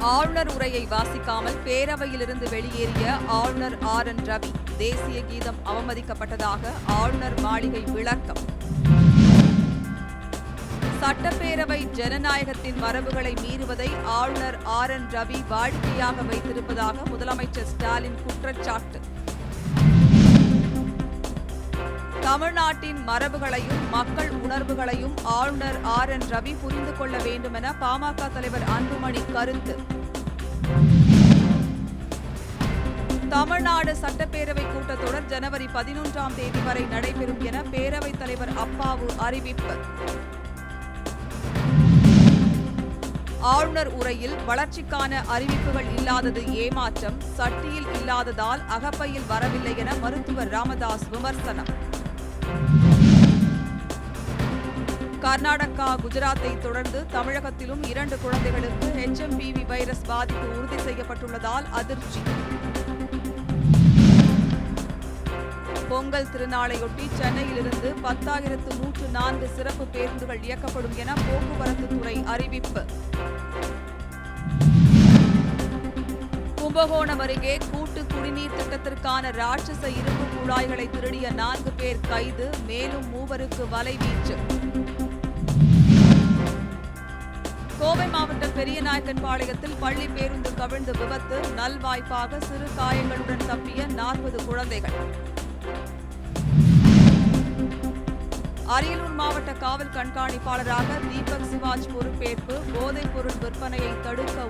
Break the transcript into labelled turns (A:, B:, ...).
A: ஆளுநர் உரையை வாசிக்காமல் பேரவையிலிருந்து வெளியேறிய ஆளுநர் ஆர் என் ரவி தேசிய கீதம் அவமதிக்கப்பட்டதாக ஆளுநர் மாளிகை விளக்கம். சட்டப்பேரவை ஜனநாயகத்தின் மரபுகளை மீறுவதை ஆளுநர் ஆர் என் ரவி வாடிக்கையாக வைத்திருப்பதாக முதலமைச்சர் ஸ்டாலின் குற்றச்சாட்டு. தமிழ்நாட்டின் மரபுகளையும் மக்கள் உணர்வுகளையும் ஆளுநர் ஆர். என். ரவி புரிந்து கொள்ள வேண்டும் என பாமக தலைவர் அன்புமணி கருத்து. தமிழ்நாடு சட்டப்பேரவை கூட்டத்தொடர் ஜனவரி பதினொன்றாம் தேதி வரை நடைபெறும் என பேரவைத் தலைவர் அப்பாவு அறிவிப்பு. ஆளுநர் உரையில் வளர்ச்சிக்கான அறிவிப்புகள் இல்லாதது ஏமாற்றம் சட்டியில் இல்லாததால் அகப்பையில் வரவில்லை என மருத்துவர் ராமதாஸ் விமர்சனம். கர்நாடகா குஜராத்தை தொடர்ந்து தமிழகத்திலும் இரண்டு குழந்தைகளுக்கு ஹெச்எம்பிவி வைரஸ் பாதிப்பு உறுதி செய்யப்பட்டுள்ளதால் அதிர்ச்சி. பொங்கல் திருநாளையொட்டி சென்னையிலிருந்து பத்தாயிரத்து நூற்று நான்கு சிறப்பு பேருந்துகள் இயக்கப்படும் என போக்குவரத்து துறை அறிவிப்பு. கும்பகோணம் அருகே கூட்டு ராட்சச இரும்பு குழாய்களை திருடிய நான்கு பேர் கைது மேலும் மூவருக்கு வலைவீச்சு கோவை மாவட்டம் பெரியநாயக்கன்பாளையத்தில் பள்ளி பேருந்து கவிழ்ந்து விபத்து நல்வாய்ப்பாக சிறு காயங்களுடன் தப்பிய நாற்பது குழந்தைகள். அரியலூர் மாவட்ட காவல் கண்காணிப்பாளராக தீபக் சிவாஜ் பொறுப்பேற்பு போதைப் பொருள் விற்பனையை தடுக்க